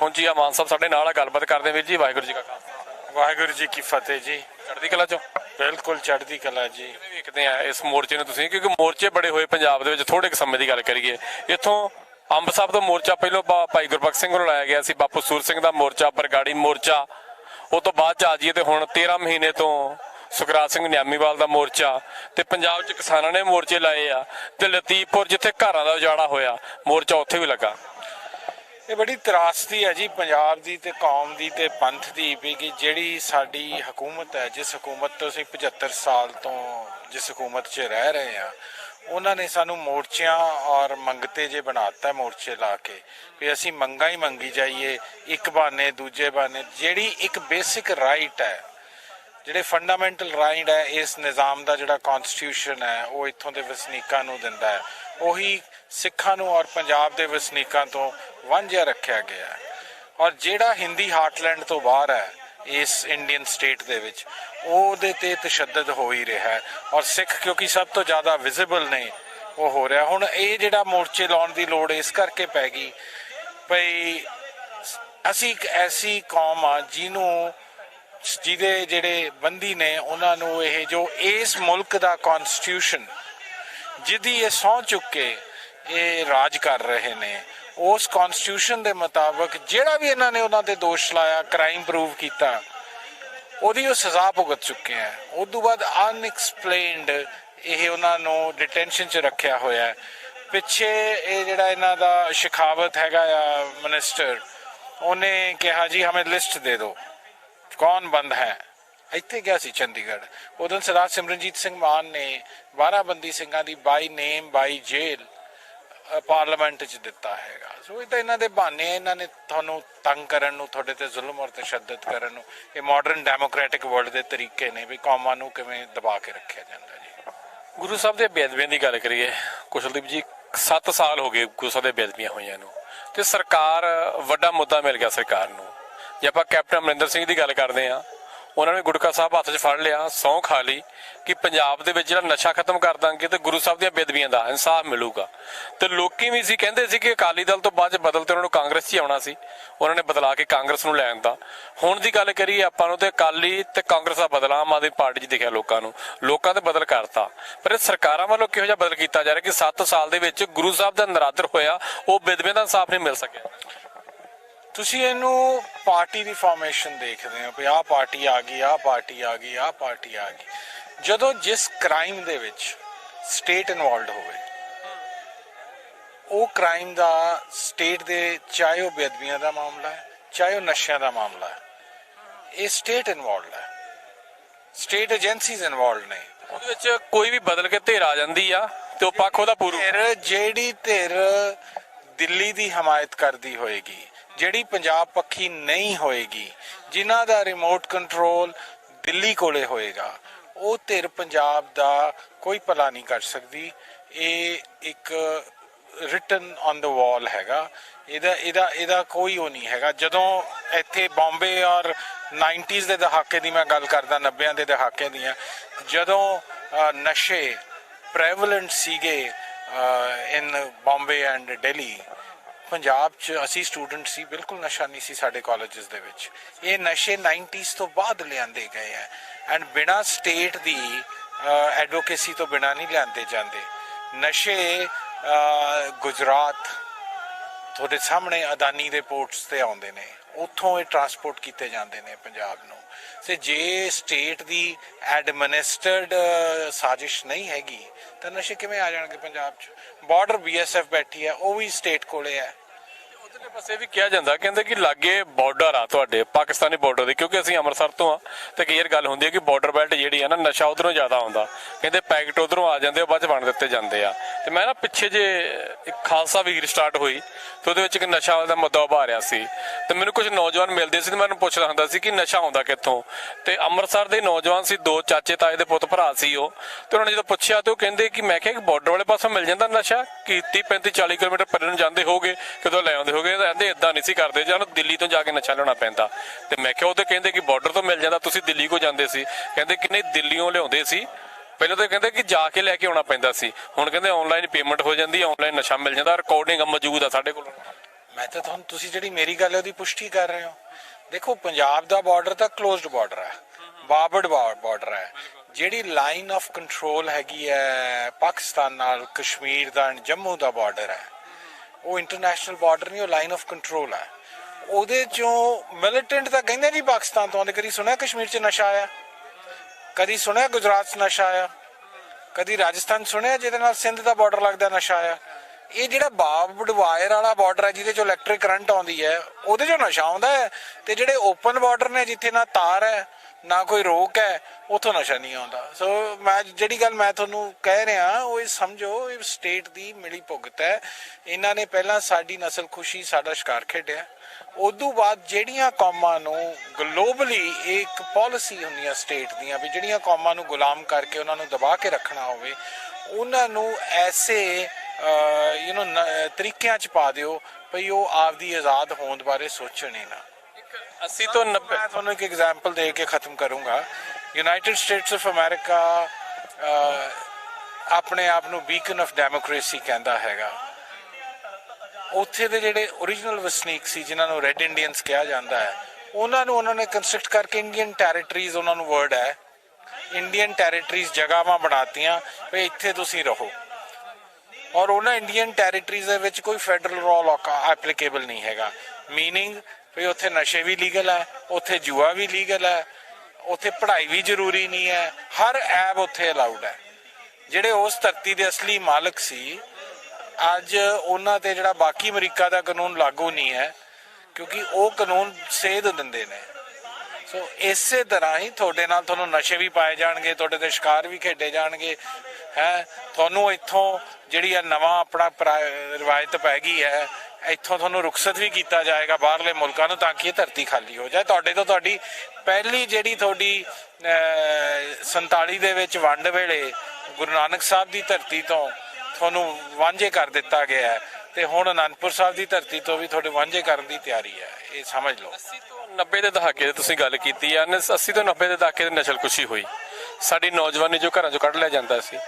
ਪਹੁੰਚੀ ਆ ਮਾਨ ਸਾਹਿਬ ਸਾਡੇ ਨਾਲ ਆ ਗੱਲਬਾਤ ਕਰਦੇ ਵੀਰ ਜੀ ਵਾਹਿਗੁਰੂ ਜੀ ਕਾ ਖਾਲਸਾ। ਵਾਹਿਗੁਰੂ ਜੀ ਕੀ ਫਤਿਹ ਜੀ। ਚੜ੍ਹਦੀ ਕਲਾ ਚੋਂ? ਬਿਲਕੁਲ ਚੜ੍ਹਦੀ ਕਲਾ ਜੀ। ਕਿਵੇਂ ਵੇਖਦੇ ਆ ਇਸ ਮੋਰਚੇ ਨੂੰ ਤੁਸੀਂ? ਕਿਉਂਕਿ ਮੋਰਚੇ ਬੜੇ ਹੋਏ ਪੰਜਾਬ ਦੇ ਵਿੱਚ ਥੋੜੇ ਕੁ ਸਮੇਂ ਦੀ ਗੱਲ ਕਰੀਏ। ਇੱਥੋਂ ਅੰਬ ਸਾਹਿਬ ਤੋਂ ਮੋਰਚਾ ਪਹਿਲਾਂ ਭਾਈ ਗੁਰਬਖਸ਼ ਸਿੰਘ ਨੂੰ ਲਾਇਆ ਗਿਆ ਸੀ ਬਾਪੂ ਸੂਰ ਸਿੰਘ ਦਾ ਮੋਰਚਾ ਬਰਗਾੜੀ ਮੋਰਚਾ। ਉਹ ਤੋਂ ਬਾਅਦ ਚ ਆ ਜਾਈਏ ਤੇ ਹੁਣ 13 ਮਹੀਨੇ ਤੋਂ ਸੁਖਰਾਜ ਸਿੰਘ ਨਿਆਮੀਵਾਲ ਦਾ ਮੋਰਚਾ ਤੇ ਪੰਜਾਬ 'ਚ ਕਿਸਾਨਾਂ ਨੇ ਮੋਰਚੇ ਲਾਏ ਆ ਤੇ ਲਤੀਫਪੁਰ ਜਿੱਥੇ ਘਰਾਂ ਦਾ ਉਜਾੜਾ ਹੋਇਆ ਮੋਰਚਾ ਉੱਥੇ ਵੀ ਲੱਗਾ। ਇਹ ਬੜੀ ਤਰਾਸਦੀ ਹੈ ਜੀ ਪੰਜਾਬ ਦੀ ਤੇ ਕੌਮ ਦੀ ਤੇ ਪੰਥ ਦੀ ਵੀ ਕਿ ਜਿਹੜੀ ਸਾਡੀ ਹਕੂਮਤ ਹੈ, ਜਿਸ ਹਕੂਮਤ ਤੋਂ ਅਸੀਂ 75 ਸਾਲ ਤੋਂ ਜਿਸ ਹਕੂਮਤ 'ਚ ਰਹਿ ਰਹੇ ਆ ਉਹਨਾਂ ਨੇ ਸਾਨੂੰ ਮੋਰਚਿਆਂ ਔਰ ਮੰਗਤੇ ਜੇ ਬਣਾਤਾ ਮੋਰਚੇ ਲਾ ਕੇ ਵੀ ਅਸੀਂ ਮੰਗਾ ਹੀ ਮੰਗੀ ਜਾਈਏ, ਇੱਕ ਬਾਨੇ ਦੂਜੇ ਬਾਨੇ ਜਿਹੜੀ ਇੱਕ ਬੇਸਿਕ ਰਾਈਟ ਹੈ, ਜਿਹੜੇ ਫੰਡਾਮੈਂਟਲ ਰਾਈਟ ਹੈ, ਇਸ ਨਿਜ਼ਾਮ ਦਾ ਜਿਹੜਾ ਕਨਸਟੀਟਿਊਸ਼ਨ ਹੈ, ਉਹ ਇੱਥੋਂ ਦੇ ਵਸਨੀਕਾਂ ਨੂੰ ਦਿੰਦਾ ਹੈ, ਉਹੀ ਸਿੱਖਾਂ ਨੂੰ ਔਰ ਪੰਜਾਬ ਦੇ ਵਸਨੀਕਾਂ ਤੋਂ ਵਾਂਝਿਆ ਰੱਖਿਆ ਗਿਆ ਹੈ। ਔਰ ਜਿਹੜਾ ਹਿੰਦੀ ਹਾਰਟਲੈਂਡ ਤੋਂ ਬਾਹਰ ਹੈ, ਇਸ ਇੰਡੀਅਨ ਸਟੇਟ ਦੇ ਵਿੱਚ, ਉਹਦੇ ਤੇ ਤਸ਼ੱਦਦ ਹੋ ਹੀ ਰਿਹਾ ਹੈ। ਔਰ ਸਿੱਖ ਕਿਉਂਕਿ ਸਭ ਤੋਂ ਜ਼ਿਆਦਾ ਵਿਜ਼ੀਬਲ ਨੇ, ਉਹ ਹੋ ਰਿਹਾ। ਹੁਣ ਇਹ ਜਿਹੜਾ ਮੋਰਚੇ ਲਾਉਣ ਦੀ ਲੋੜ ਇਸ ਕਰਕੇ ਪੈ ਗਈ ਭਈ ਅਸੀਂ ਇੱਕ ਐਸੀ ਕੌਮ ਆ, ਜਿਹਨੂੰ ਜਿਹਦੇ ਜਿਹੜੇ ਬੰਦੀ ਨੇ, ਉਹਨਾਂ ਨੂੰ ਇਹ ਜੋ ਇਸ ਮੁਲਕ ਦਾ ਕਨਸਟੀਟਿਊਸ਼ਨ ਜਿਹਦੀ ਇਹ ਸੌ ਚੁੱਕੇ ਇਹ ਰਾਜ ਕਰ ਰਹੇ ਨੇ। ਉਸ ਕਨਸਟੀਟਿਊਸ਼ਨ ਦੇ ਮੁਤਾਬਕ ਜਿਹੜਾ ਵੀ ਇਹਨਾਂ ਨੇ ਉਹਨਾਂ ਤੇ ਦੋਸ਼ ਲਾਇਆ ਕ੍ਰਾਈਮ ਪ੍ਰੂਵ ਕੀਤਾ, ਉਹਦੀ ਉਹ ਸਜ਼ਾ ਭੁਗਤ ਚੁੱਕੇ ਹੈ ਉਸ ਤੋਂ ਬਾਅਦ ਅਨਐਕਸਪਲੇਨਡ ਇਹ ਉਹਨਾਂ ਨੂੰ ਡਿਟੈਂਸ਼ਨ 'ਚ ਰੱਖਿਆ ਹੋਇਆ ਹੈ। ਪਿੱਛੇ ਇਹ ਜਿਹੜਾ ਇਹਨਾਂ ਦਾ ਸ਼ਿਖਾਵਤ ਹੈਗਾ ਆ ਮਿਨਿਸਟਰ ਉਹਨੇ ਕਿਹਾ, ਜੀ, ਹਮੇ ਲਿਸਟ ਦੇ ਦਿਓ। ਕੌਣ ਬੰਦ ਹੈ? ਇੱਥੇ ਗਿਆ ਸੀ ਚੰਡੀਗੜ੍ਹ। ਉਦੋਂ ਸਰਦਾਰ ਸਿਮਰਨਜੀਤ ਸਿੰਘ ਮਾਨ ਨੇ 12 ਬੰਦੀ ਸਿੰਘਾਂ ਦੀ ਬਾਈ ਨੇਮ ਬਾਈ ਜੇਲ ਪਾਰਲੀਮੈਂਟ 'ਚ ਦਿੱਤਾ ਹੈਗਾ। ਸੋ ਇਹ ਤਾਂ ਇਹਨਾਂ ਦੇ ਬਹਾਨੇ ਇਹਨਾਂ ਨੇ ਤੁਹਾਨੂੰ ਤੰਗ ਕਰਨ ਨੂੰ, ਤੁਹਾਡੇ ਤੇ ਜ਼ੁਲਮ ਔਰ ਤਸ਼ੱਦਦ ਕਰਨ ਨੂੰ, ਇਹ ਮਾਡਰਨ ਡੈਮੋਕ੍ਰੈਟਿਕ ਵਰਲਡ ਦੇ ਤਰੀਕੇ ਨੇ ਵੀ ਕੌਮਾਂ ਨੂੰ ਕਿਵੇਂ ਦਬਾ ਕੇ ਰੱਖਿਆ ਜਾਂਦਾ ਜੀ। ਗੁਰੂ ਸਾਹਿਬ ਦੇ ਬੇਦਬੀਆਂ ਦੀ ਗੱਲ ਕਰੀਏ, ਕੁਸ਼ਲਦੀਪ ਜੀ 7 ਸਾਲ ਹੋ ਗਏ ਗੁਰੂ ਸਾਹਿਬ ਦੇ ਬੇਅਦਬੀਆਂ ਹੋਈਆਂ ਨੂੰ, ਤੇ ਸਰਕਾਰ, ਵੱਡਾ ਮੁੱਦਾ ਮਿਲ ਗਿਆ ਸਰਕਾਰ ਨੂੰ। ਜੇ ਆਪਾਂ ਕੈਪਟਨ ਅਮਰਿੰਦਰ ਸਿੰਘ ਦੀ ਗੱਲ ਕਰਦੇ ਆ ਉਹਨਾਂ ਨੇ ਗੁਟਕਾ ਸਾਹਿਬ ਹੱਥ 'ਚ ਫੜ ਲਿਆ, ਸਹੁੰ ਖਾ ਲਈ ਕਿ ਪੰਜਾਬ ਦੇ ਵਿੱਚ ਜਿਹੜਾ ਨਸ਼ਾ ਖਤਮ ਕਰ ਦਾਂਗੇ ਤੇ ਗੁਰੂ ਸਾਹਿਬ ਦੀਆਂ ਬੇਦਬੀਆਂ ਦਾ ਇਨਸਾਫ ਮਿਲੂਗਾ। ਤੇ ਲੋਕੀ ਵੀ ਸੀ, ਕਹਿੰਦੇ ਸੀ ਕਿ ਅਕਾਲੀ ਦਲ ਤੋਂ ਬਾਅਦ 'ਚ ਬਦਲ ਤੇ ਉਹਨਾਂ ਨੂੰ ਕਾਂਗਰਸ 'ਚ ਆਉਣਾ ਸੀ। ਉਹਨਾਂ ਨੇ ਬਦਲਾ ਕੇ ਕਾਂਗਰਸ ਨੂੰ ਲੈਣ ਦਾ ਹੁਣ ਦੀ ਗੱਲ ਕਰੀਏ ਆਪਾਂ ਨੂੰ ਤੇ ਅਕਾਲੀ ਤੇ ਕਾਂਗਰਸ ਦਾ ਬਦਲਾ ਆਮ ਆਦਮੀ ਪਾਰਟੀ 'ਚ ਦਿਖਿਆ ਲੋਕਾਂ ਨੂੰ। ਲੋਕਾਂ ਤੇ ਬਦਲ ਕਰਤਾ। ਪਰ ਇਹ ਸਰਕਾਰਾਂ ਵੱਲੋਂ ਕਿਹੋ ਜਿਹਾ ਬਦਲ ਕੀਤਾ ਜਾ ਰਿਹਾ ਕਿ 7 ਸਾਲ ਦੇ ਵਿੱਚ ਗੁਰੂ ਸਾਹਿਬ ਦਾ ਨਰਾਦਰ ਹੋਇਆ, ਉਹ ਬੇਦਬੀਆਂ ਦਾ ਇਨਸਾਫ ਨਹੀਂ ਮਿਲ ਸਕਿਆ? ਤੁਸੀਂ ਇਹਨੂੰ ਪਾਰਟੀ ਦੀ ਫਾਰਮੇਸ਼ਨ ਦੇਖਦੇ ਹੋ ਵੀ ਆਹ ਪਾਰਟੀ ਆ ਗਈ ਆਹ ਪਾਰਟੀ ਆ ਗਈ ਆਹ ਪਾਰਟੀ ਆ ਗਈ। ਜਦੋਂ ਜਿਸ ਕ੍ਰਾਈਮ ਦੇ ਵਿੱਚ ਸਟੇਟ ਇਨਵੋਲਡ ਹੋਵੇ ਉਹ ਕ੍ਰਾਈਮ ਦਾ ਸਟੇਟ ਦੇ ਚਾਹੇ ਉਹ ਬੇਅਦਬੀਆਂ ਦਾ ਮਾਮਲਾ ਹੈ ਚਾਹੇ ਉਹ ਨਸ਼ਿਆਂ ਦਾ ਮਾਮਲਾ ਹੈ ਇਹ ਸਟੇਟ ਇਨਵੋਲਡ ਹੈ। ਸਟੇਟ ਏਜੰਸੀਜ਼ ਇਨਵੋਲਡ ਨੇ। ਉਹਦੇ ਵਿੱਚ ਕੋਈ ਵੀ ਬਦਲ ਕੇ ਧਿਰ ਆ ਜਾਂਦੀ ਆ ਤੇ ਉਹ ਪੱਖ ਉਹਦਾ ਪੂਰੂ। ਧਿਰ ਜਿਹੜੀ ਧਿਰ ਦਿੱਲੀ ਦੀ ਹਮਾਇਤ ਕਰਦੀ ਹੋਏਗੀ ਜਿਹੜੀ ਪੰਜਾਬ ਪੱਖੀ ਨਹੀਂ ਹੋਏਗੀ, ਜਿਨ੍ਹਾਂ ਦਾ ਰਿਮੋਟ ਕੰਟਰੋਲ ਦਿੱਲੀ ਕੋਲੇ ਹੋਏਗਾ, ਉਹ ਧਿਰ ਪੰਜਾਬ ਦਾ ਕੋਈ ਭਲਾ ਨਹੀਂ ਕਰ ਸਕਦੀ। ਇਹ ਇੱਕ ਰਿਟਨ ਔਨ ਦ ਵਾਲ ਹੈਗਾ। ਇਹਦਾ ਇਹਦਾ ਇਹਦਾ ਕੋਈ ਉਹ ਨਹੀਂ ਹੈਗਾ। ਜਦੋਂ ਇੱਥੇ ਬੰਬੇ ਔਰ 90s ਦੇ ਦਹਾਕੇ ਦੀ ਮੈਂ ਗੱਲ ਕਰਦਾ 90ਆਂ ਦੇ ਦਹਾਕੇ ਦੀਆਂ, ਜਦੋਂ ਨਸ਼ੇ ਪ੍ਰੈਵਲੈਂਟ ਸੀਗੇ ਇਨ ਬੰਬੇ ਐਂਡ ਦਿੱਲੀ ਪੰਜਾਬ 'ਚ ਅਸੀਂ ਸਟੂਡੈਂਟ ਸੀ, ਬਿਲਕੁਲ ਨਸ਼ਾ ਨਹੀਂ ਸੀ ਸਾਡੇ ਕਾਲਜਸ ਦੇ ਵਿੱਚ। ਇਹ ਨਸ਼ੇ 90s ਤੋਂ ਬਾਅਦ ਲਿਆਂਦੇ ਗਏ ਆ। ਐਂਡ ਬਿਨਾ ਸਟੇਟ ਦੀ ਐਡਵੋਕੇਸੀ ਤੋਂ ਬਿਨਾ ਨਹੀਂ ਲਿਆਂਦੇ ਜਾਂਦੇ। ਨਸ਼ੇ ਗੁਜਰਾਤ, ਤੁਹਾਡੇ ਸਾਹਮਣੇ ਅਦਾਨੀ ਦੇ ਪੋਰਟਸ ਤੇ ਆਉਂਦੇ ਨੇ। ਉੱਥੋਂ ਇਹ ਟਰਾਂਸਪੋਰਟ ਕੀਤੇ ਜਾਂਦੇ ਨੇ ਪੰਜਾਬ ਨੂੰ। ਤੇ ਜੇ ਸਟੇਟ ਦੀ ਐਡਮਿਨਿਸਟਰਡ ਸਾਜ਼ਿਸ਼ ਨਹੀਂ ਹੈਗੀ, ਤਾਂ ਨਸ਼ੇ ਕਿਵੇਂ ਆ ਜਾਣਗੇ ਪੰਜਾਬ 'ਚ? ਬਾਰਡਰ ਬੀਐਸਐਫ ਬੈਠੀ ਹੈ, ਉਹ ਵੀ ਸਟੇਟ ਕੋਲੇ ਹੈ। ਉਧਰਲੇ ਪਾਸੇ ਵੀ ਕਿਹਾ ਜਾਂਦਾ, ਕਹਿੰਦੇ ਕਿ ਲਾਗੇ ਬਾਰਡਰ ਆ ਤੁਹਾਡੇ, ਪਾਕਿਸਤਾਨੀ ਬਾਰਡਰ ਦੇ, ਕਿਉਂਕਿ ਅਸੀਂ ਅੰਮ੍ਰਿਤਸਰ ਤੋਂ ਆ, ਤੇ ਕਈ ਵਾਰ ਗੱਲ ਹੁੰਦੀ ਹੈ ਕਿ ਬਾਰਡਰ ਬੈਲਟ ਜਿਹੜੀ ਆ ਨਾ, ਨਸ਼ਾ ਉਧਰੋਂ ਜ਼ਿਆਦਾ ਆਉਂਦਾ। ਕਹਿੰਦੇ ਪੈਕਟ ਉਧਰੋਂ ਆ ਜਾਂਦੇ ਆ ਬਾਅਦ ਚ ਵੰਡ ਦਿੱਤੇ ਜਾਂਦੇ ਆ। ਤੇ ਮੈਂ ਨਾ ਪਿੱਛੇ ਜੇ ਇੱਕ ਖਾਲਸਾ ਵੀਰ ਸਟਾਰਟ ਹੋਈ, ਤੇ ਉਹਦੇ ਵਿੱਚ ਇੱਕ ਨਸ਼ਾ ਦਾ ਮੁੱਦਾ ਉਭਾ ਰਿਹਾ ਸੀ। ਤੇ ਮੈਨੂੰ ਕੁਝ ਨੌਜਵਾਨ ਮਿਲਦੇ ਸੀ, ਤੇ ਮੈਂ ਉਹਨੂੰ ਪੁੱਛਦਾ ਹੁੰਦਾ ਸੀ ਕਿ ਨਸ਼ਾ ਆਉਂਦਾ ਕਿੱਥੋਂ? ਤੇ ਅੰਮ੍ਰਿਤਸਰ ਦੇ ਨੌਜਵਾਨ ਸੀ, ਦੋ ਚਾਚੇ ਤਾਏ ਦੇ ਪੁੱਤ ਭਰਾ ਸੀ ਉਹ। ਤੇ ਉਹਨਾਂ ਨੇ ਜਦੋਂ ਪੁੱਛਿਆ, ਤੇ ਉਹ ਕਹਿੰਦੇ ਕਿ, ਮੈਂ ਕਿਹਾ ਕਿ ਬਾਰਡਰ ਵਾਲੇ ਪਾਸੋਂ ਮਿਲ ਜਾਂਦਾ ਨਸ਼ਾ? ਕਿ 30 35 40 ਕਿਲੋਮੀਟਰ ਪਰੇ ਨੂੰ ਜਾਂਦੇ ਹੋਗੇ ਕਿਦੋਂ ਲੈ ਆਉਂਦੇ ਹੋਗੇ? ਕਹਿੰਦੇ ਇਦਾਂ ਨਹੀਂ ਸੀ ਕਰਦੇ, ਜਾਂ ਦਿੱਲੀ ਤੋਂ ਜਾ ਕੇ ਨਸ਼ਾ ਲਿਆਉਣਾ ਪੈਂਦਾ। ਤੇ ਮੈਂ ਕਿਹਾ ਉਹ ਤੇ ਕਹਿੰਦੇ ਕਿ ਬਾਰਡਰ ਤੋਂ ਮਿਲ ਜਾਂਦਾ, ਤੁਸੀਂ ਦਿੱਲੀ ਕੋ ਜਾਂਦੇ ਸੀ। ਕਹਿੰਦੇ ਕਿ ਨਹੀਂ ਦਿੱਲੀੋਂ ਲਿਆਉਂਦੇ ਸੀ। ਪਹਿਲਾਂ ਤਾਂ ਕਹਿੰਦੇ ਕਿ ਜਾ ਕੇ ਲੈ ਕੇ ਆਉਣਾ ਪੈਂਦਾ ਸੀ। ਹੁਣ ਕਹਿੰਦੇ ਆਨਲਾਈਨ ਪੇਮੈਂਟ ਹੋ ਜਾਂਦੀ ਆਨਲਾਈਨ ਨਸ਼ਾ ਮਿਲ ਜਾਂਦਾ ਰਿਕਾਰਡਿੰਗ ਮੌਜੂਦ ਆ ਸਾਡੇ ਕੋਲ। ਮੈਂ ਤਾਂ ਤੁਹਾਨੂੰ, ਤੁਸੀਂ ਜਿਹੜੀ ਮੇਰੀ ਗੱਲ ਹੈ, ਉਹਦੀ ਪੁਸ਼ਟੀ ਕਰ ਰਹੇ ਹੋ। ਦੇਖੋ, ਪੰਜਾਬ ਦਾ ਬਾਰਡਰ ਤਾਂ ਕਲੋਜ਼ਡ ਬਾਰਡਰ ਹੈ। ਬਾਰਬਡ ਬਾਰਡਰ ਹੈ। ਜਿਹੜੀ ਲਾਈਨ ਆਫ ਕੰਟਰੋਲ ਹੈਗੀ ਹੈ, ਪਾਕਿਸਤਾਨ ਨਾਲ, ਕਸ਼ਮੀਰ ਦਾ, ਜੰਮੂ ਦਾ ਬਾਰਡਰ ਹੈ। ਉਹ ਇੰਟਰਨੈਸ਼ਨਲ ਬਾਰਡਰ ਨਹੀਂ, ਉਹ ਲਾਈਨ ਆਫ ਕੰਟਰੋਲ ਹੈ। ਉਹਦੇ ਚੋਂ ਮਿਲੀਟੈਂਟ ਤਾਂ ਕਹਿੰਦੇ ਨਹੀਂ ਪਾਕਿਸਤਾਨ ਤੋਂ ਆਉਂਦੇ, ਕਦੀ ਸੁਣਿਆ ਕਸ਼ਮੀਰ 'ਚ ਨਸ਼ਾ ਆਇਆ? ਕਦੀ ਸੁਣਿਆ ਗੁਜਰਾਤ 'ਚ ਨਸ਼ਾ ਆਇਆ? ਕਦੀ ਰਾਜਸਥਾਨ ਸੁਣਿਆ ਜਿਹਦੇ ਨਾਲ ਸਿੰਧ ਦਾ ਬਾਰਡਰ ਲੱਗਦਾ ਨਸ਼ਾ ਆਇਆ? ਇਹ ਜਿਹੜਾ ਬਾਬਡ ਵਾਇਰ ਵਾਲਾ ਬਾਰਡਰ ਹੈ, ਜਿਹਦੇ ਚੋਂ ਇਲੈਕਟ੍ਰਿਕ ਕਰੰਟ ਆਉਂਦੀ ਹੈ, ਉਹਦੇ ਚੋਂ ਨਸ਼ਾ ਆਉਂਦਾ ਹੈ? ਤੇ ਜਿਹੜੇ ਓਪਨ ਬਾਰਡਰ ਨੇ, ਜਿੱਥੇ ਨਾ ਤਾਰ ਹੈ ਨਾ ਕੋਈ ਰੋਕ ਹੈ, ਉਥੋਂ ਨਸ਼ਾ ਨਹੀਂ ਆਉਂਦਾ। ਸੋ ਮੈਂ ਜਿਹੜੀ ਗੱਲ ਮੈਂ ਤੁਹਾਨੂੰ ਕਹਿ ਰਿਹਾ, ਉਹ ਇਹ ਸਮਝੋ, ਇਹ ਸਟੇਟ ਦੀ ਮਿਲੀ ਭੁਗਤ ਹੈ। ਇਹਨਾਂ ਨੇ ਪਹਿਲਾਂ ਸਾਡੀ ਨਸਲ ਖੁਸ਼ੀ, ਸਾਡਾ ਸ਼ਿਕਾਰ ਖੇਡਿਆ। ਉਦੋਂ ਬਾਅਦ ਜਿਹੜੀਆਂ ਕੌਮਾਂ ਨੂੰ ਗਲੋਬਲੀ ਇੱਕ ਪਾਲਿਸੀ ਹੈ ਸਟੇਟ ਦੀਆਂ, ਵੀ ਜਿਹੜੀਆਂ ਕੌਮਾਂ ਨੂੰ ਗੁਲਾਮ ਕਰਕੇ ਉਹਨਾਂ ਨੂੰ ਦਬਾ ਕੇ ਰੱਖਣਾ ਹੋਵੇ, ਉਹਨਾਂ ਨੂੰ ਐਸੇ ਯੂ نو ਤਰੀਕਿਆਂ ਚ ਪਾ ਦਿਓ, ਭਈ ਉਹ ਆਪਦੀ ਆਜ਼ਾਦ ਹੋਣ ਬਾਰੇ ਸੋਚਣ ਹੀ ਨਾ। 80 ਤੋਂ 90 ਮੈਂ ਤੁਹਾਨੂੰ ਇੱਕ ਐਗਜ਼ਾਮਪਲ ਦੇ ਕੇ ਖਤਮ ਕਰੂੰਗਾ। ਯੂਨਾਈਟਿਡ ਸਟੇਟਸ ਆਫ ਅਮਰੀਕਾ ਆਪਣੇ ਆਪ ਨੂੰ ਬੀਕਨ ਆਫ ਡੈਮੋਕ੍ਰੇਸੀ ਕਹਿੰਦਾ ਹੈਗਾ। ਉੱਥੇ ਦੇ ਜਿਹੜੇ origignal ਵਸਨੀਕ ਸੀ, ਜਿਨ੍ਹਾਂ ਨੂੰ ਰੈੱਡ ਇੰਡੀਅਨਸ ਕਿਹਾ ਜਾਂਦਾ ਹੈ, ਉਹਨਾਂ ਨੂੰ ਉਹਨਾਂ ਨੇ ਕੰਸਟਰਕਟ ਕਰਕੇ ਇੰਡੀਅਨ ਟੈਰੀਟਰੀਜ਼ ਉਹਨਾਂ ਨੂੰ ਵਰਡ ਹੈ। ਇੰਡੀਅਨ ਟੈਰੀਟਰੀਜ਼ ਜਗ੍ਹਾਵਾਂ ਬਣਾਤੀਆਂ ਵੀ ਇੱਥੇ ਤੁਸੀਂ ਰਹੋ। ਔਰ ਉਹਨਾਂ ਇੰਡੀਅਨ ਟੈਰੀਟਰੀਜ਼ ਦੇ ਵਿੱਚ ਕੋਈ ਫੈਡਰਲ ਲਾਅ ਐਪਲੀਕੇਬਲ ਨਹੀਂ ਹੈਗਾ। ਮੀਨਿੰਗ ਵੀ ਉੱਥੇ ਨਸ਼ੇ ਵੀ ਲੀਗਲ ਹੈ ਉੱਥੇ ਜੂਆ ਵੀ ਲੀਗਲ ਹੈ ਉੱਥੇ ਪੜ੍ਹਾਈ ਵੀ ਜ਼ਰੂਰੀ ਨਹੀਂ ਹੈ, ਹਰ ਐਬ ਉੱਥੇ ਅਲਾਉਡ ਹੈ। ਜਿਹੜੇ ਉਸ ਧਰਤੀ ਦੇ ਅਸਲੀ ਮਾਲਕ ਸੀ, ਅੱਜ ਉਹਨਾਂ ਤੇ ਜਿਹੜਾ ਬਾਕੀ ਅਮਰੀਕਾ ਦਾ ਕਾਨੂੰਨ ਲਾਗੂ ਨਹੀਂ ਹੈ, ਕਿਉਂਕਿ ਉਹ ਕਾਨੂੰਨ ਸੇਧ ਦਿੰਦੇ ਨੇ। ਸੋ ਇਸੇ ਤਰ੍ਹਾਂ ਹੀ ਤੁਹਾਡੇ ਨਾਲ ਤੁਹਾਨੂੰ ਨਸ਼ੇ ਵੀ ਪਾਏ ਜਾਣਗੇ, ਤੁਹਾਡੇ ਤੇ ਸ਼ਿਕਾਰ ਵੀ ਖੇਡੇ ਜਾਣਗੇ, ਹੈ? ਤੁਹਾਨੂੰ ਇੱਥੋਂ ਜਿਹੜੀ ਆ ਨਵਾਂ ਆਪਣਾ ਰਿਵਾਇਤ ਪੈ ਗਈ ਹੈ ਇੱਥੋਂ ਤੁਹਾਨੂੰ ਰੁਖਸਤ ਵੀ ਕੀਤਾ ਜਾਏਗਾ ਬਾਹਰਲੇ ਮੁਲਕਾਂ ਨੂੰ ਤਾਂ ਕਿ ਇਹ ਧਰਤੀ ਖਾਲੀ ਹੋ ਜਾਏ। ਤੁਹਾਡੇ ਤੋਂ ਤੁਹਾਡੀ ਪਹਿਲੀ ਜਿਹੜੀ ਤੁਹਾਡੀ ਅਹ, 47 ਦੇ ਵਿੱਚ ਵੰਡ ਵੇਲੇ ਗੁਰੂ ਨਾਨਕ ਸਾਹਿਬ ਦੀ ਧਰਤੀ ਤੋਂ ਤੁਹਾਨੂੰ ਵਾਂਝੇ ਕਰ ਦਿੱਤਾ ਗਿਆ ਹੈ ਤੇ ਹੁਣ ਅਨੰਦਪੁਰ ਸਾਹਿਬ ਦੀ ਧਰਤੀ ਤੋਂ ਵੀ ਤੁਹਾਡੇ ਵਾਂਝੇ ਕਰਨ ਦੀ ਤਿਆਰੀ ਹੈ। ਇਹ ਸਮਝ ਲਓ। 80 ਤੋਂ 90 ਦੇ ਦਹਾਕੇ ਦੀ ਤੁਸੀਂ ਗੱਲ ਕੀਤੀ ਆ 80 ਤੋਂ 90 ਦੇ ਦਹਾਕੇ ਦੀ ਨਸ਼ਲਕੁਸ਼ੀ ਹੋਈ। ਸਾਡੀ ਨੌਜਵਾਨੀ ਜੋ ਘਰਾਂ ਚੋਂ ਕੱਢ ਲਿਆ ਜਾਂਦਾ ਸੀ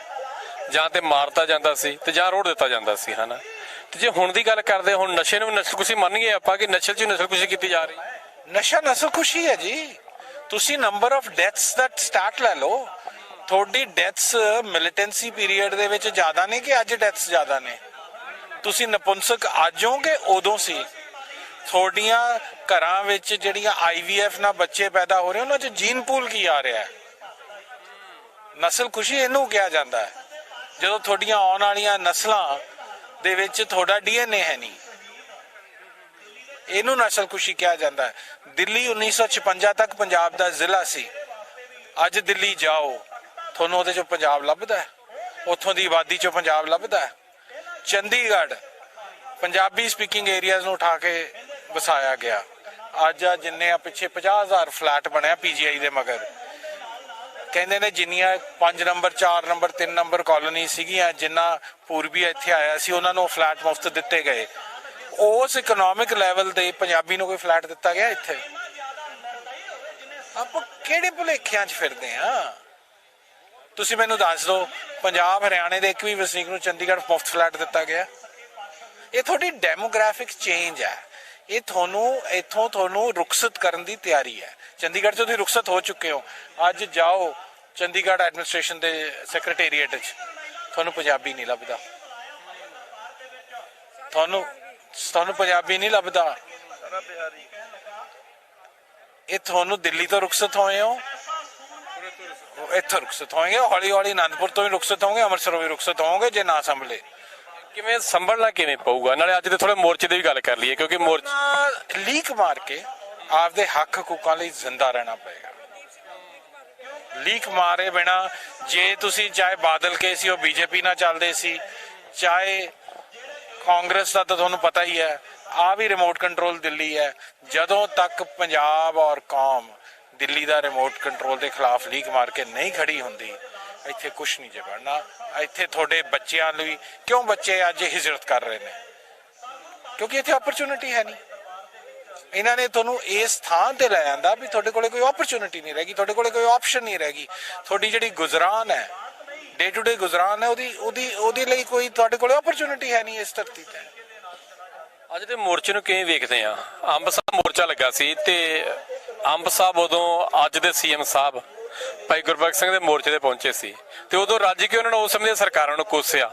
ਜਾਂ ਤੇ ਮਾਰਤਾ ਜਾਂਦਾ ਸੀ ਤੇ ਜਾਂ ਰੋੜ ਦਿੱਤਾ ਜਾਂਦਾ ਸੀ ਹਨਾ? ਤੇ ਜੇ ਹੁਣ ਦੀ ਗੱਲ ਕਰਦੇ, ਹੁਣ ਨਸ਼ੇ ਨੂੰ ਨਸ਼ਲਕੁਸ਼ੀ ਮੰਨ ਗਏ ਆਪਾਂ ਕਿ ਨਸ਼ੇ 'ਚ ਨਸ਼ਲਕੁਸ਼ੀ ਕੀਤੀ ਜਾ ਰਹੀ? ਨਸ਼ਾ ਨਸਲ ਹੈ ਜੀ। ਤੁਸੀਂ ਨੰਬਰ ਆਫ ਡੈਥਸ ਦਾ ਸਟਾਰਟ ਲੈ ਲਓ। ਤੁਹਾਡੀ ਡੈਥਸ ਮਿਲੀਟੈਂਸੀ ਪੀਰੀਅਡ ਦੇ ਵਿੱਚ ਜ਼ਿਆਦਾ ਨੇ ਕਿ ਅੱਜ ਡੈਥਸ ਜ਼ਿਆਦਾ ਨੇ? ਤੁਸੀਂ ਨਪੁੰਸਕ ਅੱਜ ਹੋਗੇ ਉਦੋਂ ਸੀ? ਤੁਹਾਡੀਆਂ ਘਰਾਂ ਵਿੱਚ ਜਿਹੜੀਆਂ ਆਈਵੀਐਫ ਨਾਲ ਬੱਚੇ ਪੈਦਾ ਹੋ ਰਹੇ, ਉਹਨਾਂ 'ਚ ਜੀਨ ਪੂਲ ਕੀ ਆ ਰਿਹਾ? ਹੈ ਨਸਲ ਖੁਸ਼ੀ ਇਹਨੂੰ ਕਿਹਾ ਜਾਂਦਾ ਹੈ। ਜਦੋਂ ਤੁਹਾਡੀਆਂ ਆਉਣ ਵਾਲੀਆਂ ਨਸਲਾਂ ਦੇ ਵਿੱਚ ਤੁਹਾਡਾ ਡੀਐਨਏ ਹੈ ਨਹੀਂ। ਇਹਨੂੰ ਨਸਲ ਕਿਹਾ ਜਾਂਦਾ ਹੈ। ਦਿੱਲੀ 1956 ਤੱਕ ਪੰਜਾਬ ਦਾ ਜ਼ਿਲ੍ਹਾ ਸੀ। ਅੱਜ ਦਿੱਲੀ ਜਾਓ। ਤੁਹਾਨੂੰ ਉਹਦੇ ਚੋਂ ਪੰਜਾਬ ਲੱਭਦਾ ਹੈ। ਉੱਥੋਂ ਦੀ ਆਬਾਦੀ ਚੋਂ ਪੰਜਾਬ ਲੱਭਦਾ ਹੈ। ਚੰਡੀਗੜ੍ਹ ਪੰਜਾਬੀ ਸਪੀਕਿੰਗ ਏਰੀਆਜ਼ ਨੂੰ ਉਠਾ ਕੇ ਵਸਾਇਆ ਗਿਆ। ਅੱਜ ਆ ਜਿੰਨੇ ਆ ਪਿੱਛੇ 50000 ਫਲੈਟ ਬਣਿਆ ਪੀਜੀਆਈ ਦੇ ਮਗਰ। ਕਹਿੰਦੇ ਨੇ ਜਿੰਨੀਆਂ 5 ਨੰਬਰ 4 ਨੰਬਰ 3 ਨੰਬਰ ਕਾਲੋਨੀ ਸੀਗੀਆਂ, ਜਿੰਨਾ ਪੂਰਬੀ ਇੱਥੇ ਆਇਆ ਸੀ, ਉਹਨਾਂ ਨੂੰ ਫਲੈਟ ਮੁਫਤ ਦਿੱਤੇ ਗਏ। ਉਸ ਇਕਨੋਮਿਕ ਲੈਵਲ ਤੇ ਪੰਜਾਬੀ ਨੂੰ ਕੋਈ ਫਲੈਟ ਦਿੱਤਾ ਗਿਆ ਇੱਥੇ? ਆਪਾਂ ਕਿਹੜੇ ਭੁਲੇਖਿਆਂ 'ਚ ਫਿਰਦੇ ਆ ਤੁਸੀਂ ਮੈਨੂੰ ਦੱਸ ਦਿਓ, ਪੰਜਾਬ, ਹਰਿਆਣੇ ਦੇ ਇੱਕ ਵੀ ਵਸਨੀਕ ਨੂੰ ਚੰਡੀਗੜ੍ਹ ਮੁਫਤ ਫਲੈਟ ਦਿੱਤਾ ਗਿਆ? ਇਹ ਤੁਹਾਡੀ ਡੈਮੋਗ੍ਰਾਫਿਕ ਚੇਂਜ ਹੈ। ਇਹ ਤੁਹਾਨੂੰ, ਇੱਥੋਂ ਤੁਹਾਨੂੰ ਰੁਖਸਤ ਕਰਨ ਦੀ ਤਿਆਰੀ ਹੈ। ਚੰਡੀਗੜ੍ਹ 'ਚ ਤੁਸੀਂ ਰੁਖਸਤ ਹੋ ਚੁੱਕੇ ਹੋ। ਅੱਜ ਜਾਓ ਚੰਡੀਗੜ੍ਹ ਐਡਮਿਨਿਸਟ੍ਰੇਸ਼ਨ ਦੇ ਸੈਕਟਰੀਏਟ 'ਚ। ਤੁਹਾਨੂੰ ਪੰਜਾਬੀ ਨਹੀਂ ਲੱਭਦਾ। ਤੁਹਾਨੂੰ ਤੁਹਾਨੂੰ ਪੰਜਾਬੀ ਨਹੀਂ ਲੱਭਦਾ। ਇਹ ਤੁਹਾਨੂੰ ਦਿੱਲੀ ਤੋਂ ਰੁਖਸਤ ਹੋਏ ਹੋ। ਇੱਥੋਂ ਰੁਖਸਤ ਹੋਣਗੇ ਹੌਲੀ ਹੌਲੀ ਆਨੰਦਪੁਰ ਤੋਂ ਵੀ ਰੁਖਸਤ ਹੋਣਗੇ ਅੰਮ੍ਰਿਤਸਰੋਂ ਵੀ ਰੁਖਸਤ ਹੋਣਗੇ ਜੇ ਨਾ ਸੰਭਲੇ। ਕਿਵੇਂ ਸੰਭਲਣਾ ਕਿਵੇਂ ਪਊਗਾ? ਨਾਲੇ ਅੱਜ ਦੇ ਥੋੜੇ ਮੋਰਚੇ ਦੀ ਵੀ ਗੱਲ ਕਰ ਲਈਏ ਕਿਉਂਕਿ ਮੋਰਚੇ ਲੀਕ ਮਾਰ ਕੇ ਆਪਦੇ ਹੱਕ ਹਕੂਕਾਂ ਲਈ ਜ਼ਿੰਦਾ ਰਹਿਣਾ ਪਏਗਾ। ਲੀਕ ਮਾਰੇ ਬਿਨਾ ਜੇ ਤੁਸੀਂ ਚਾਹੇ ਬਾਦਲ ਕੇ ਸੀ, ਉਹ ਬੀਜੇਪੀ ਨਾਲ ਚੱਲਦੇ ਸੀ, ਚਾਹੇ ਕਾਂਗਰਸ ਦਾ ਤਾਂ ਤੁਹਾਨੂੰ ਪਤਾ ਹੀ ਹੈ, ਆ ਵੀ ਰਿਮੋਟ ਕੰਟਰੋਲ ਦਿੱਲੀ ਹੈ। ਜਦੋਂ ਤੱਕ ਪੰਜਾਬ ਔਰ ਕੌਮ ਦਿੱਲੀ ਦਾ ਰਿਮੋਟ ਕੰਟਰੋਲ ਦੇ ਖਿਲਾਫ ਲੀਕ ਮਾਰ ਕੇ ਨਹੀਂ ਖੜੀ ਹੁੰਦੀ, ਇੱਥੇ ਕੁਝ ਨਹੀਂ ਜੇ ਬਣਨਾ ਇੱਥੇ ਤੁਹਾਡੇ ਬੱਚਿਆਂ ਲਈ ਕਿਉਂ ਬੱਚੇ ਅੱਜ ਹਿਜਰਤ ਕਰ ਰਹੇ ਨੇ? ਕਿਉਂਕਿ ਇੱਥੇ ਓਪਰਚੁਨਿਟੀ ਹੈ ਨਹੀਂ। ਇਹਨਾਂ ਨੇ ਤੁਹਾਨੂੰ ਇਸ ਥਾਂ ਤੇ ਲੈ ਆਂਦਾ ਵੀ ਤੁਹਾਡੇ ਕੋਲੇ ਕੋਈ ਓਪਰਚੁਨਿਟੀ ਨਹੀਂ ਰਹੇਗੀ ਤੁਹਾਡੇ ਕੋਲੇ ਕੋਈ ਆਪਸ਼ਨ ਨਹੀਂ ਰਹੇਗੀ ਤੁਹਾਡੀ ਜਿਹੜੀ ਗੁਜ਼ਰਾਨ ਹੈ ਡੇ ਟੂ ਡੇ ਗੁਜ਼ਰਾਨ ਹੈ, ਉਹਦੀ ਉਹਦੀ, ਉਹਦੇ ਲਈ ਕੋਈ ਤੁਹਾਡੇ ਕੋਲੇ ਓਪਰਚੁਨਿਟੀ ਹੈ ਨਹੀਂ ਇਸ ਧਰਤੀ ਤੇ? ਅੱਜ ਦੇ ਮੋਰਚੇ ਨੂੰ ਕਿਵੇਂ ਵੇਖਦੇ ਆ? ਅੰਬ ਸਾਹਿਬ ਮੋਰਚਾ ਲੱਗਾ ਸੀ ਤੇ ਅੰਬ ਸਾਹਿਬ ਉਦੋਂ ਅੱਜ ਦੇ ਸੀਐਮ ਸਾਹਿਬ, ਭਾਈ ਗੁਰਬਖਸ਼ ਸਿੰਘ ਦੇ ਮੋਰਚੇ ਤੇ ਪਹੁੰਚੇ ਸੀ ਤੇ ਉਦੋਂ ਰੱਜ ਕੇ ਉਹਨਾਂ ਨੇ ਉਸ ਸਮੇਂ ਦੀਆਂ ਸਰਕਾਰਾਂ ਨੂੰ ਕੋਸਿਆ।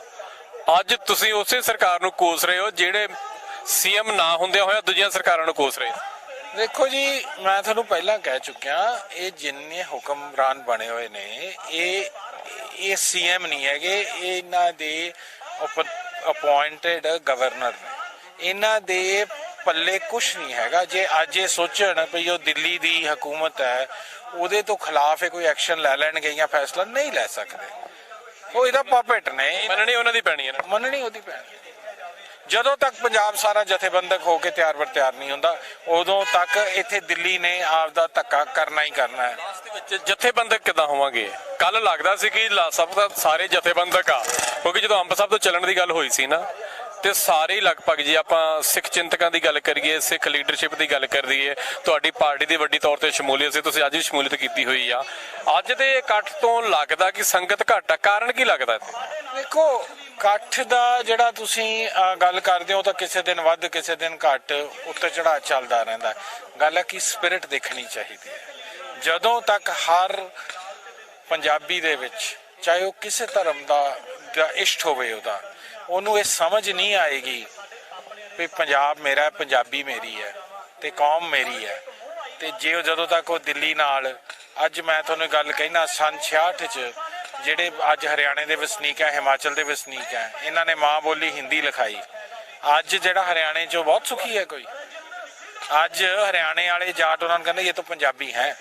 ਅੱਜ ਤੁਸੀਂ ਉਸੇ ਸਰਕਾਰ ਨੂੰ ਕੋਸ ਰਹੇ ਹੋ ਜਿਹੜੇ ਸੀਐਮ ਨਾ ਹੁੰਦਿਆਂ ਹੋਇਆ ਦੂਜੀਆਂ ਸਰਕਾਰਾਂ ਨੂੰ ਕੋਸ ਰਹੇ। ਦੇਖੋ ਜੀ ਮੈਂ ਤੁਹਾਨੂੰ ਪਹਿਲਾਂ ਕਹਿ ਚੁੱਕਿਆ ਇਹ ਜਿੰਨੇ ਹੁਕਮਰਾਨ ਬਣੇ ਹੋਏ ਨੇ ਇਹ ਇਹ ਸੀਐਮ ਨਹੀਂ ਹੈਗੇ ਇਹ ਇਹਨਾਂ ਦੇ ਅਪਾਇੰਟਡ ਗਵਰਨਰ ਨੇ। ਇਹਨਾਂ ਦੇ ਪੱਲੇ ਕੁਝ ਨਹੀਂ ਹੈਗਾ। ਜੇ ਅੱਜ ਇਹ ਸੋਚਣ ਵੀ ਉਹ ਦਿੱਲੀ ਦੀ ਹਕੂਮਤ ਹੈ ਉਹਦੇ ਤੋਂ ਖਿਲਾਫ ਇਹ ਕੋਈ ਐਕਸ਼ਨ ਲੈ ਲੈਣਗੇ ਜਾਂ ਫੈਸਲਾ ਨਹੀਂ ਲੈ ਸਕਦੇ। ਉਹ ਇਹਦਾ ਪਾਪੇਟ ਨੇ। ਮੰਨਣੀ ਉਹਨਾਂ ਦੀ ਪੈਣੀ ਹੈ ਮੰਨਣੀ ਉਹਦੀ ਪੈਣੀ ਜਦੋਂ ਤੱਕ ਪੰਜਾਬ ਸਾਰਾ ਜਥੇਬੰਦਕ ਹੋ ਕੇ ਤਿਆਰ ਵਰ ਤਿਆਰ ਨਹੀਂ ਹੁੰਦਾ, ਉਦੋਂ ਤੱਕ ਇੱਥੇ ਦਿੱਲੀ ਨੇ ਆਪ ਦਾ ਧੱਕਾ ਕਰਨਾ ਹੀ ਕਰਨਾ ਹੈ। ਲਾਸਟ ਦੇ ਵਿੱਚ ਜਥੇਬੰਦਕ ਕਿਦਾਂ ਹੋਵਾਂਗੇ? ਕੱਲ ਲੱਗਦਾ ਸੀ ਕਿ ਲਾ- ਸਭ ਦਾ ਸਾਰੇ ਜਥੇਬੰਦਕ ਆ। ਕਿਉਂਕਿ ਜਦੋਂ ਅੰਬ ਸਾਹਿਬ ਤੋਂ ਚੱਲਣ ਦੀ ਗੱਲ ਹੋਈ ਸੀ ਨਾ ਤੇ ਸਾਰੇ ਹੀ ਲਗਭਗ ਜੀ ਆਪਾਂ ਸਿੱਖ ਚਿੰਤਕਾਂ ਦੀ ਗੱਲ ਕਰੀਏ, ਸਿੱਖ ਲੀਡਰਸ਼ਿਪ ਦੀ ਗੱਲ ਕਰੀਏ, ਤੁਹਾਡੀ ਪਾਰਟੀ ਦੀ ਵੱਡੀ ਤੌਰ ਤੇ ਸ਼ਮੂਲੀਅਤ ਸੀ, ਤੁਸੀਂ ਅੱਜ ਵੀ ਸ਼ਮੂਲੀਅਤ ਕੀਤੀ ਹੋਈ ਆ। ਅੱਜ ਦੇ ਇਕੱਠ ਤੋਂ ਲੱਗਦਾ ਕਿ ਸੰਗਤ ਘੱਟ ਆ, ਕਾਰਨ ਕੀ ਲੱਗਦਾ ਇੱਥੇ? ਦੇਖੋ, ਇਕੱਠ ਦਾ ਜਿਹੜਾ ਤੁਸੀਂ ਗੱਲ ਕਰਦੇ ਹੋ ਤਾਂ ਕਿਸੇ ਦਿਨ ਵੱਧ, ਕਿਸੇ ਦਿਨ ਘੱਟ, ਉੱਤੇ ਚੜਾ ਚੱਲਦਾ ਰਹਿੰਦਾ। ਗੱਲ ਹੈ ਕਿ ਸਪਿਰਿਟ ਦੇਖਣੀ ਚਾਹੀਦੀ ਹੈ। ਜਦੋਂ ਤੱਕ ਹਰ ਪੰਜਾਬੀ ਦੇ ਵਿੱਚ, ਚਾਹੇ ਉਹ ਕਿਸੇ ਧਰਮ ਦਾ ਦਾ ਇਸ਼ਟ ਹੋਵੇ ਉਹਦਾ। ਉਹਨੂੰ ਇਹ ਸਮਝ ਨਹੀਂ ਆਏਗੀ ਵੀ ਪੰਜਾਬ ਮੇਰਾ ਪੰਜਾਬੀ ਮੇਰੀ ਹੈ ਤੇ ਕੌਮ ਮੇਰੀ ਹੈ। ਤੇ ਜੇ ਉਹ ਜਦੋਂ ਤੱਕ ਉਹ ਦਿੱਲੀ ਨਾਲ, ਅੱਜ ਮੈਂ ਤੁਹਾਨੂੰ ਗੱਲ ਕਹਿਣਾ ਸਨ 66 ਚ ਜਿਹੜੇ ਅੱਜ ਹਰਿਆਣੇ ਦੇ ਵਸਨੀਕ ਹੈ, ਹਿਮਾਚਲ ਦੇ ਵਸਨੀਕ ਹੈ, ਇਹਨਾਂ ਨੇ ਮਾਂ ਬੋਲੀ ਹਿੰਦੀ ਲਿਖਾਈ। ਅੱਜ ਜਿਹੜਾ ਹਰਿਆਣੇ ਚੋਂ ਬਹੁਤ ਸੁਖੀ ਹੈ ਕੋਈ। ਅੱਜ ਹਰਿਆਣੇ ਵਾਲੇ ਜਾਟ ਉਹਨਾਂ ਨੂੰ ਕਹਿੰਦੇ, ਇਹ ਤਾਂ ਪੰਜਾਬੀ ਹੈ।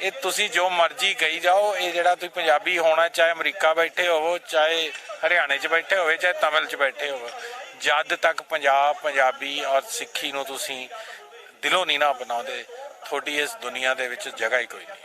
ਇਹ ਤੁਸੀਂ ਜੋ ਮਰਜ਼ੀ ਕਹੀ ਜਾਓ, ਇਹ ਜਿਹੜਾ ਤੁਸੀਂ ਪੰਜਾਬੀ ਹੋਣਾ, ਚਾਹੇ ਅਮਰੀਕਾ ਬੈਠੇ ਹੋਵੋ, ਚਾਹੇ ਹਰਿਆਣੇ 'ਚ ਬੈਠੇ ਹੋਵੇ, ਚਾਹੇ ਤਮਿਲ 'ਚ ਬੈਠੇ ਹੋਵੋ, ਜਦ ਤੱਕ ਪੰਜਾਬ ਪੰਜਾਬੀ ਔਰ ਸਿੱਖੀ ਨੂੰ ਤੁਸੀਂ ਦਿਲੋਂ ਨਹੀਂ ਨਾ ਅਪਣਾਉਂਦੇ, ਤੁਹਾਡੀ ਇਸ ਦੁਨੀਆ ਦੇ ਵਿੱਚ ਜਗ੍ਹਾ ਹੀ ਕੋਈ ਨਹੀਂ।